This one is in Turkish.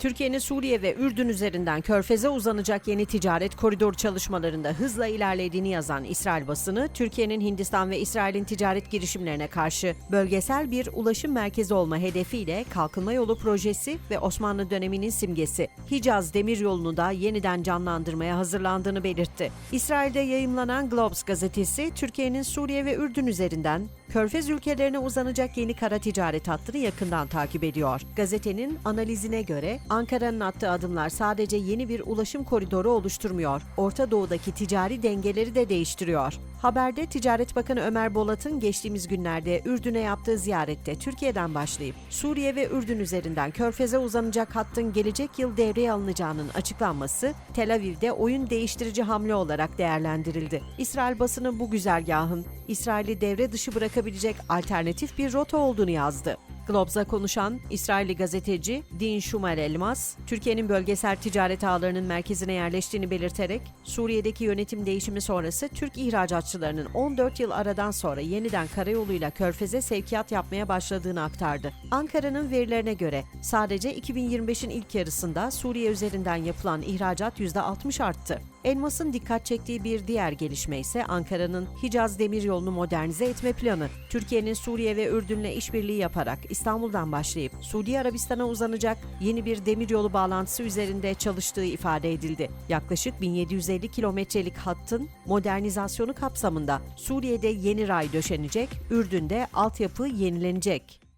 Türkiye'nin Suriye ve Ürdün üzerinden Körfez'e uzanacak yeni ticaret koridoru çalışmalarında hızla ilerlediğini yazan İsrail basını, Türkiye'nin Hindistan ve İsrail'in ticaret girişimlerine karşı bölgesel bir ulaşım merkezi olma hedefiyle Kalkınma Yolu projesi ve Osmanlı döneminin simgesi Hicaz Demiryolu'nu da yeniden canlandırmaya hazırlandığını belirtti. İsrail'de yayımlanan Globes gazetesi, Türkiye'nin Suriye ve Ürdün üzerinden Körfez ülkelerine uzanacak yeni kara ticaret hattını yakından takip ediyor. Gazetenin analizine göre Ankara'nın attığı adımlar sadece yeni bir ulaşım koridoru oluşturmuyor, Orta Doğu'daki ticari dengeleri de değiştiriyor. Haberde Ticaret Bakanı Ömer Bolat'ın geçtiğimiz günlerde Ürdün'e yaptığı ziyarette Türkiye'den başlayıp Suriye ve Ürdün üzerinden Körfez'e uzanacak hattın gelecek yıl devreye alınacağının açıklanması Tel Aviv'de oyun değiştirici hamle olarak değerlendirildi. İsrail basını bu güzergahın İsrail'i devre dışı bırakabilecek alternatif bir rota olduğunu yazdı. Globes'a konuşan İsrailli gazeteci Din Shumer Elmas, Türkiye'nin bölgesel ticaret ağlarının merkezine yerleştiğini belirterek, Suriye'deki yönetim değişimi sonrası Türk ihracatçılarının 14 yıl aradan sonra yeniden karayoluyla Körfez'e sevkiyat yapmaya başladığını aktardı. Ankara'nın verilerine göre sadece 2025'in ilk yarısında Suriye üzerinden yapılan ihracat %60 arttı. Elmas'ın dikkat çektiği bir diğer gelişme ise Ankara'nın Hicaz Demiryolu'nu modernize etme planı. Türkiye'nin Suriye ve Ürdün'le işbirliği yaparak İstanbul'dan başlayıp Suudi Arabistan'a uzanacak yeni bir demiryolu bağlantısı üzerinde çalıştığı ifade edildi. Yaklaşık 1750 kilometrelik hattın modernizasyonu kapsamında Suriye'de yeni ray döşenecek, Ürdün'de altyapı yenilenecek.